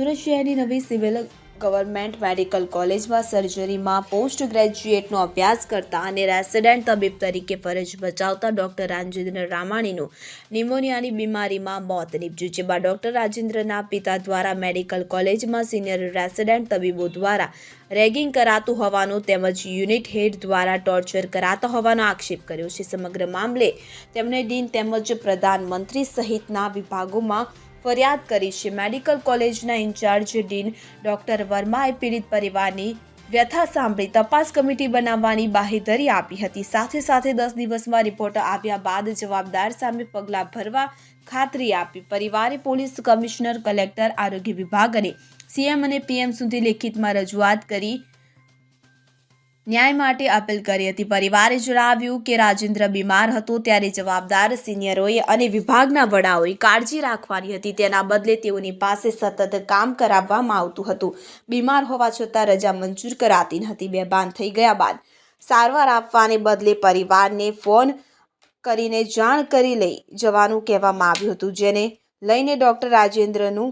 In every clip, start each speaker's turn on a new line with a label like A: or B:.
A: સુરત શહેરની નવી civil government medical કોલેજમાં સર્જરીમાં પોસ્ટ ગ્રેજ્યુએટનો અભ્યાસ કરતા અને રેસિડેન્ટ તબીબ તરીકે ફરજ બજાવતા ડોક્ટર રાજેન્દ્ર રામાણીનું નિમોનિયાની બીમારીમાં મોત નીપજ્યું છે બાદ ડોક્ટર રાજેન્દ્રના પિતા દ્વારા મેડિકલ કોલેજમાં સિનિયર રેસિડેન્ટ તબીબો દ્વારા રેગિંગ કરાતું હોવાનું તેમજ યુનિટ હેડ દ્વારા ટોર્ચર કરાતા હોવાનો આક્ષેપ કર્યો છે. સમગ્ર મામલે તેમણે ડીન તેમજ પ્રધાનમંત્રી સહિતના વિભાગોમાં ફરિયાદ કરી છે. મેડિકલ કોલેજના ઇન્ચાર્જ ડીન ડોક્ટર વર્માએ પીડિત પરિવારની વ્યથા સાંભળી તપાસ કમિટી બનાવવાની બાહેધરી આપી હતી. સાથે સાથે દસ દિવસમાં રિપોર્ટ આવ્યા બાદ જવાબદાર સામે પગલાં ભરવા ખાતરી આપી. પરિવારે પોલીસ કમિશનર, કલેક્ટર, આરોગ્ય વિભાગ અને સીએમ અને પીએમ સુધી લેખિતમાં રજૂઆત કરી ન્યાય માટે અપીલ કરી હતી. પરિવારે જણાવ્યું કે રાજેન્દ્ર બીમાર હતો ત્યારે જવાબદાર સિનિયરોએ અને વિભાગના વડાઓએ કાળજી રાખવાની હતી. તેના બદલે તેઓની પાસે સતત કામ કરાવવામાં આવતું હતું. બીમાર હોવા છતાં રજા મંજૂર કરાતી નહોતી. હતી બેભાન થઈ ગયા બાદ સારવાર આપવાને બદલે પરિવારને ફોન કરીને જાણ કરી લઈ જવાનું કહેવામાં આવ્યું હતું, જેને લઈને ડૉક્ટર રાજેન્દ્રનું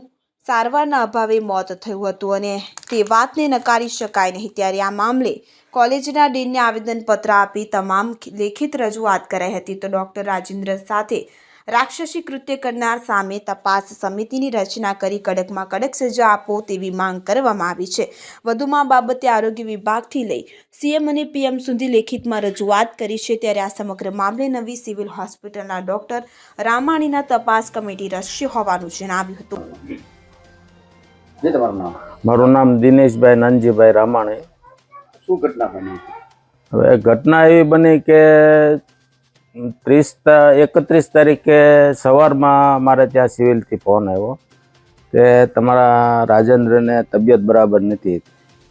A: સારવારના અભાવે મોત થયું હતું અને તે વાતને નકારી શકાય નહીં. ત્યારે આ મામલે કોલેજના ડીનને આવેદનપત્ર આપી તમામ લેખિત રજૂઆત કરાઈ હતી. તો ડૉક્ટર રાજેન્દ્ર સાથે રાક્ષસી કૃત્ય કરનાર સામે તપાસ સમિતિની રચના કરી કડકમાં કડક સજા આપો તેવી માંગ કરવામાં આવી છે. વધુમાં બાબતે આરોગ્ય વિભાગથી લઈ સીએમ અને પીએમ સુધી લેખિતમાં રજૂઆત કરી છે. ત્યારે આ સમગ્ર મામલે નવી સિવિલ હોસ્પિટલના ડૉક્ટર રામાણીના તપાસ કમિટી રચશે હોવાનું જણાવ્યું હતું.
B: જે તમારું નામ?
C: મારું નામ દિનેશભાઈ નાનજીભાઈ રામાણી.
B: શું ઘટના બની?
C: હવે ઘટના એવી બની કે ત્રીસ એકત્રીસ તારીખે સવારમાં મારે ત્યાં સિવિલથી ફોન આવ્યો કે તમારા રાજેન્દ્રને તબિયત બરાબર નથી.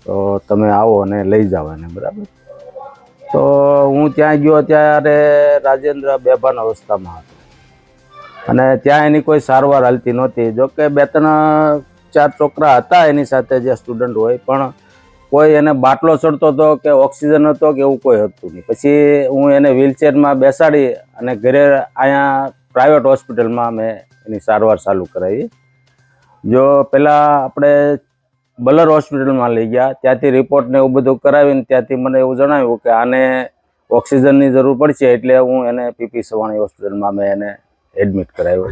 C: તો તમે આવો અને લઈ જાઓ એને બરાબર? તો હું ત્યાં ગયો ત્યારે રાજેન્દ્ર બેભાન અવસ્થામાં હતો. અને ત્યાં એની કોઈ સારવાર હાલતી નહોતી. જોકે બે ત્રણ ચાર છોકરા હતા એની સાથે જે સ્ટુડન્ટ હોય, પણ કોઈ એને બાટલો ચડતો હતો કે ઓક્સિજન હતો કે એવું કોઈ હતું નહીં. પછી હું એને વ્હીલચેરમાં બેસાડી અને ઘરે અહીંયા પ્રાઇવેટ હોસ્પિટલમાં મેં એની સારવાર ચાલુ કરાવી. જો પહેલાં આપણે બલર હોસ્પિટલમાં લઈ ગયા, ત્યાંથી રિપોર્ટ ને એવું બધું કરાવીને ત્યાંથી મને એવું જણાવ્યું કે આને ઓક્સિજનની જરૂર પડશે એટલે હું એને પીપી સવાણી હોસ્પિટલમાં મેં એને એડમિટ કરાવ્યો.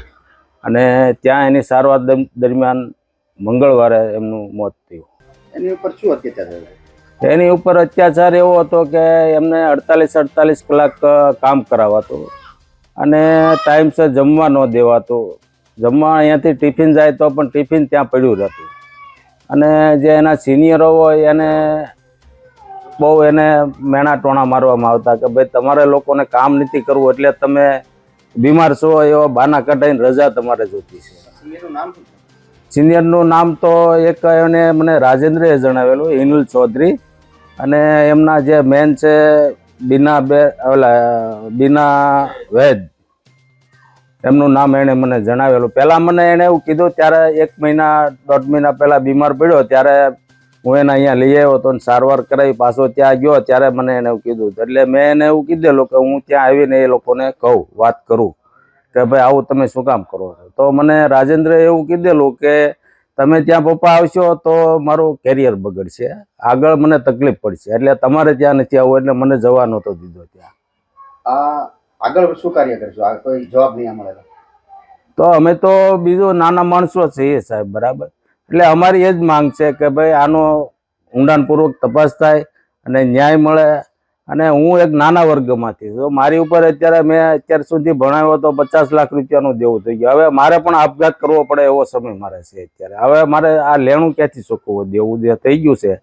C: અને ત્યાં એની સારવાર દરમ- દરમિયાન મંગળવારે એમનું મોત થયું.
B: એની ઉપર શું અત્યાચાર થયો?
C: એની ઉપર અત્યાચાર એવો હતો કે એમને અડતાલીસ અડતાલીસ કલાક કામ કરાવાતું. અને ટાઈમસર જમવા ન દેવાતું. જમવા અહીંયાથી ટિફિન જાય તો પણ ટિફિન ત્યાં પડ્યું રહેતું. અને જે એના સિનિયરો હોય એને બહુ એને મેણા ટોણા મારવામાં આવતા કે ભાઈ તમારે લોકોને કામ નથી કરવું એટલે તમે બીમાર છો એવા બાના કઢાઈને રજા તમારે જોતી છે.
B: નામ
C: સિનિયરનું નામ તો એક એને મને રાજેન્દ્રએ જણાવેલું હિનુલ ચૌધરી. અને એમના જે મેન છે, બીના બે, ઓલા, બીના વૈદ, એમનું નામ એણે મને જણાવેલું. પહેલાં મને એણે એવું કીધું, ત્યારે એક મહિના, દોઢ મહિના પહેલાં બીમાર પડ્યો, ત્યારે હું એને અહીંયા લઈ આવ્યો હતો સારવાર કરાવી, પાછો ત્યાં ગયો, ત્યારે મને એને એવું કીધું. એટલે મેં એને એવું કીધેલું કે હું ત્યાં આવીને એ લોકોને કહું, વાત કરું. કે ભાઈ આવું તમે શું કામ કરો છો? તો મને રાજેન્દ્રએ એવું કીધેલું કે તમે ત્યાં પપ્પા આવશો તો મારું કેરિયર બગડશે. આગળ મને તકલીફ પડશે. એટલે તમારે ત્યાં નથી આવવું એટલે મને જવા નહોતો દીધો ત્યાં.
B: આ આગળ શું કાર્ય કરશો? આ કોઈ જવાબ નહીં મળેલો.
C: તો અમે તો બીજું નાના માણસો છીએ સાહેબ બરાબર? એટલે અમારી એ જ માંગ છે કે ભાઈ આનો ઊંડાણપૂર્વક તપાસ થાય અને ન્યાય મળે. અને હું એક નાના વર્ગમાંથી તો મારી ઉપર અત્યારે મેં અત્યાર સુધી ભણાવ્યો તો પચાસ લાખ રૂપિયાનું દેવું થઈ ગયું. હવે મારે પણ આપઘાત કરવો પડે એવો સમય મારે છે અત્યારે. હવે મારે આ લેણું ક્યાંથી ચૂકવવું? દેવું જે થઈ ગયું છે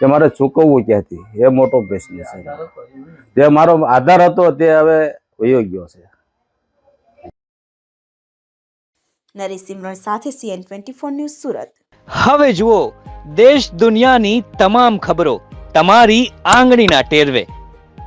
C: તે મારે ચૂકવવું ક્યાંથી? એ મોટો પ્રશ્ન છે. જે મારો આધાર હતો તે હવે વયો ગયો છે.
A: નરેશ સિમરણ સાથે CN twenty four news Surat.
D: હવે જુઓ દેશ દુનિયાની તમામ ખબરો તમારી આંગળીના ટેરવે.